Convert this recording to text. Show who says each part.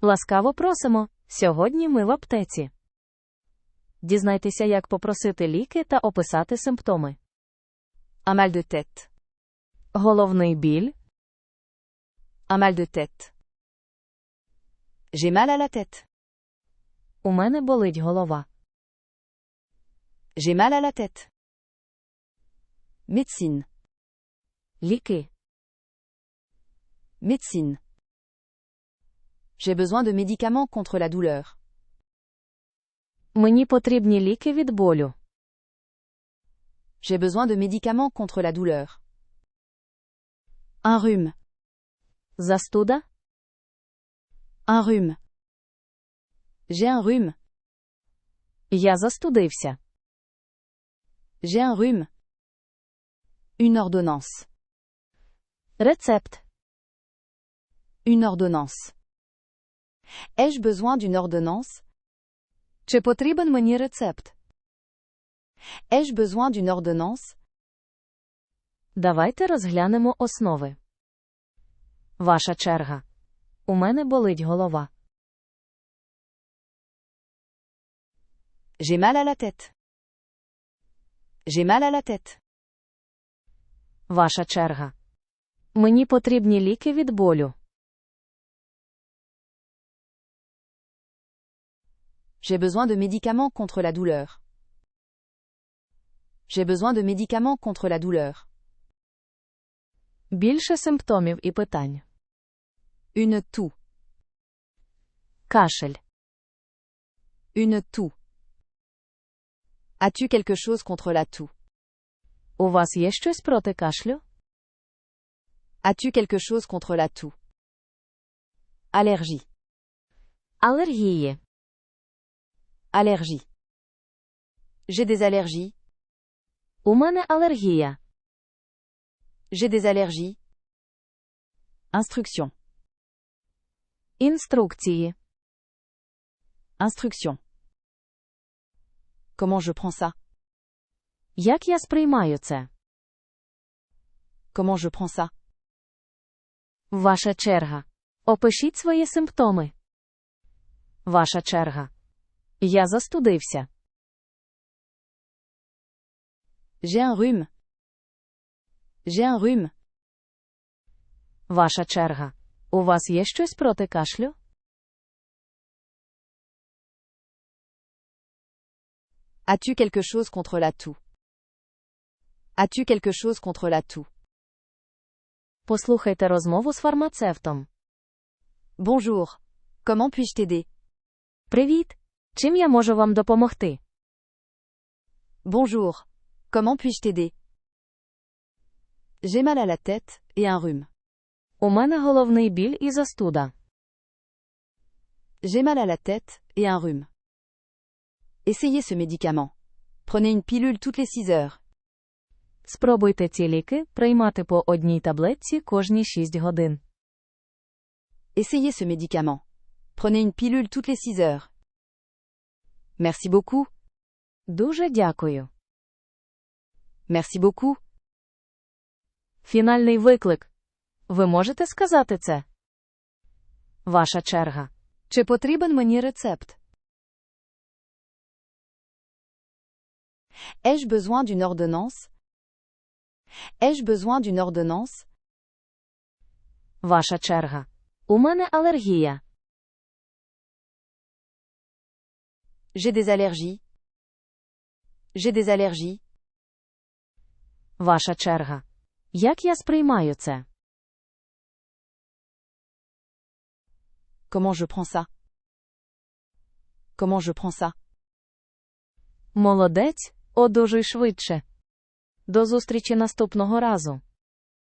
Speaker 1: Ласкаво просимо. Сьогодні ми в аптеці. Дізнайтеся, як попросити ліки та описати симптоми.
Speaker 2: De.
Speaker 1: Головний біль,
Speaker 2: à la tête.
Speaker 1: у мене болить голова.
Speaker 2: J'ai. Médecine.
Speaker 1: Ліки.
Speaker 2: Médecine. J'ai besoin de médicaments contre la douleur.
Speaker 1: Мені потрібні ліки від болю.
Speaker 2: J'ai besoin de médicaments contre la douleur. Un rhume.
Speaker 1: Застуда.
Speaker 2: Un rhume. J'ai un rhume.
Speaker 1: Я застудився.
Speaker 2: J'ai un rhume. Une ordonnance.
Speaker 1: Рецепт.
Speaker 2: Une ordonnance. Ai-je besoin d'une ordonnance
Speaker 1: Чи потрібен мені рецепт?
Speaker 2: Ai-je besoin d'une ordonnance
Speaker 1: Давайте розглянемо основи. Ваша черга. У мене болить голова.
Speaker 2: J'ai mal à la tête. J'ai mal à la tête.
Speaker 1: Ваша черга. Мені потрібні ліки від болю.
Speaker 2: J'ai besoin de médicaments contre la douleur. J'ai besoin de médicaments contre la douleur.
Speaker 1: Більше симптомів і питань.
Speaker 2: Une toux.
Speaker 1: Кашель.
Speaker 2: Une toux. As-tu quelque chose contre la toux
Speaker 1: У вас є щось проти кашлю?
Speaker 2: As-tu quelque chose contre la toux Allergie.
Speaker 1: Алергії.
Speaker 2: Allergie. J'ai des allergies.
Speaker 1: У мене алергія.
Speaker 2: J'ai des allergies. Instruction.
Speaker 1: Інструкції.
Speaker 2: Instruction. Comment je prends ça
Speaker 1: Як я сприймаю це?
Speaker 2: Comment je prends ça
Speaker 1: Ваша черга. Опишіть свої симптоми. Ваша черга. Я застудився.
Speaker 2: J'ai un rhume. J'ai un rhume.
Speaker 1: Ваша черга. У вас є щось проти кашлю?
Speaker 2: As-tu quelque chose contre la toux As-tu quelque chose contre la toux
Speaker 1: Послухайте розмову з фармацевтом.
Speaker 2: Bonjour. Comment puis-je t'aider
Speaker 1: Привіт. Чим я можу вам допомогти?
Speaker 2: Bonjour. Comment puis-je t'aider J'ai mal à la tête et un rhume.
Speaker 1: У мене головний біль і застуда.
Speaker 2: J'ai mal à la tête et un rhume. Essayez ce médicament. Prenez une pilule toutes les 6 heures.
Speaker 1: Спробуйте ці ліки приймати по одній таблетці кожні 6 годин.
Speaker 2: Essayez ce médicament. Prenez une pilule toutes les 6 heures. Merci beaucoup.
Speaker 1: Дуже дякую.
Speaker 2: Merci beaucoup.
Speaker 1: Фінальний виклик. Ви можете сказати це? Ваша черга. Чи потрібен мені рецепт?
Speaker 2: Ai-je besoin d'une ordonnance Ai-je besoin d'une ordonnance
Speaker 1: Ваша черга. У мене алергія.
Speaker 2: J'ai des allergies. J'ai des allergies.
Speaker 1: Ваша черга. Як я сприймаю це?
Speaker 2: Comment je prends ça Comment je prends ça
Speaker 1: Молодець, одужуй швидше. До зустрічі наступного разу.